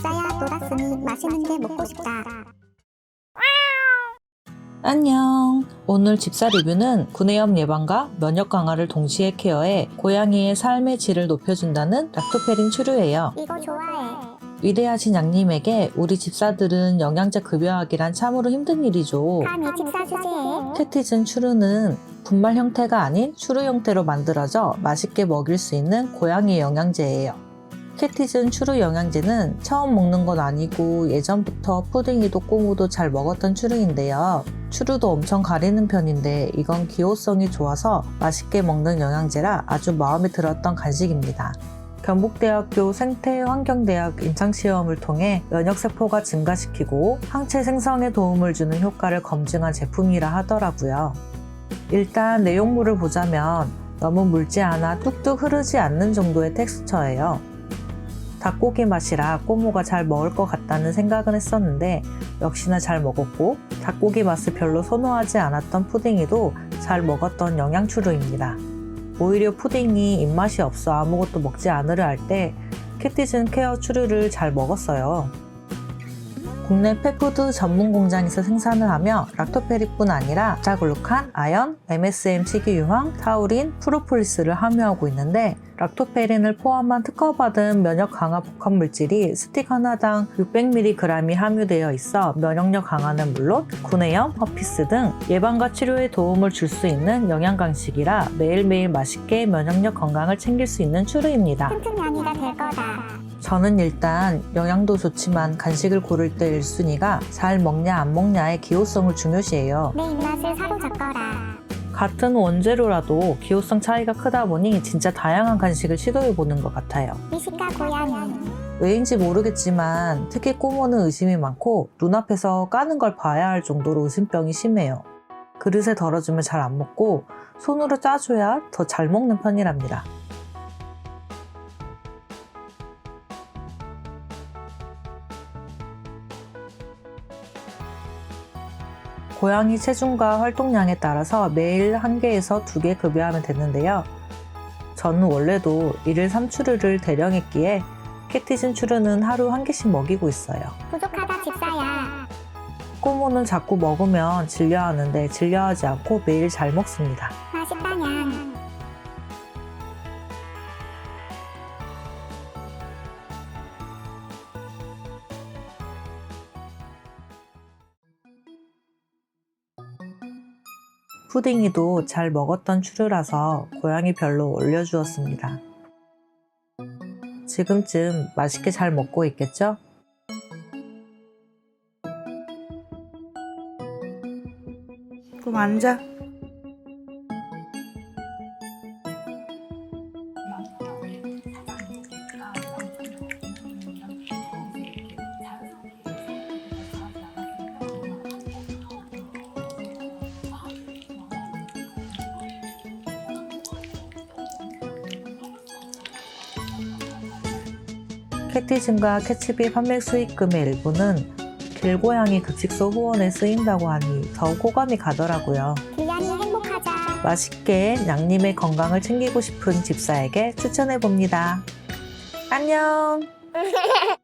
놀았으니 맛있는 게 먹고 싶다. 안녕. 오늘 집사 리뷰는 구내염 예방과 면역 강화를 동시에 케어해 고양이의 삶의 질을 높여준다는 락토페린 추루예요. 이거 좋아해. 위대하신 양님에게 우리 집사들은 영양제 급여하기란 참으로 힘든 일이죠. 감히 집사 주제에 캐티즌 추루는 분말 형태가 아닌 추루 형태로 만들어져 맛있게 먹일 수 있는 고양이 영양제예요. 캐티즌 추루 영양제는 처음 먹는 건 아니고 예전부터 푸딩이도 꼬무도 잘 먹었던 추루인데요. 추루도 엄청 가리는 편인데 이건 기호성이 좋아서 맛있게 먹는 영양제라 아주 마음에 들었던 간식입니다. 경북대학교 생태환경대학 임상시험을 통해 면역세포가 증가시키고 항체 생성에 도움을 주는 효과를 검증한 제품이라 하더라고요. 일단 내용물을 보자면 너무 묽지 않아 뚝뚝 흐르지 않는 정도의 텍스처예요. 닭고기 맛이라 꼬모가 잘 먹을 것 같다는 생각은 했었는데 역시나 잘 먹었고 닭고기 맛을 별로 선호하지 않았던 푸딩이도 잘 먹었던 영양추루입니다. 오히려 푸딩이 입맛이 없어 아무것도 먹지 않으려 할 때 캐티즌 케어 추루를 잘 먹었어요. 국내 펫푸드 전문 공장에서 생산을 하며 락토페리뿐 아니라 자글루칸, 아연, MSM 식이유황, 타우린, 프로폴리스를 함유하고 있는데 락토페린을 포함한 특허받은 면역 강화 복합 물질이 스틱 하나당 600mg이 함유되어 있어 면역력 강화는 물론 구내염, 허피스 등 예방과 치료에 도움을 줄 수 있는 영양 간식이라 매일매일 맛있게 면역력 건강을 챙길 수 있는 추루입니다. 튼튼 양이가 될 거다. 저는 일단 영양도 좋지만 간식을 고를 때 1순위가 잘 먹냐 안 먹냐의 기호성을 중요시해요. 내 입맛을 사로잡거라. 같은 원재료라도 기호성 차이가 크다 보니 진짜 다양한 간식을 시도해 보는 것 같아요. 미식가 고양이. 왜인지 모르겠지만 특히 꼬모는 의심이 많고 눈앞에서 까는 걸 봐야 할 정도로 의심병이 심해요. 그릇에 덜어주면 잘 안 먹고 손으로 짜줘야 더 잘 먹는 편이랍니다. 고양이 체중과 활동량에 따라서 매일 한 개에서 두개 급여하면 되는데요. 저는 원래도 1일 3추르를 대령 했기에 캐티즌 추르는 하루 한 개씩 먹이고 있어요. 부족하다 집사야. 꼬모는 자꾸 먹으면 질려하는데 질려하지 않고 매일 잘 먹습니다. 맛있다 푸딩이도 잘 먹었던 추르라서 고양이 별로 올려주었습니다. 지금쯤 맛있게 잘 먹고 있겠죠? 그럼 앉아. 캐티즌과 캐치비 판매 수익금의 일부는 길고양이 급식소 후원에 쓰인다고 하니 더욱 호감이 가더라고요. 길냥이 행복하자. 맛있게 양님의 건강을 챙기고 싶은 집사에게 추천해 봅니다. 안녕!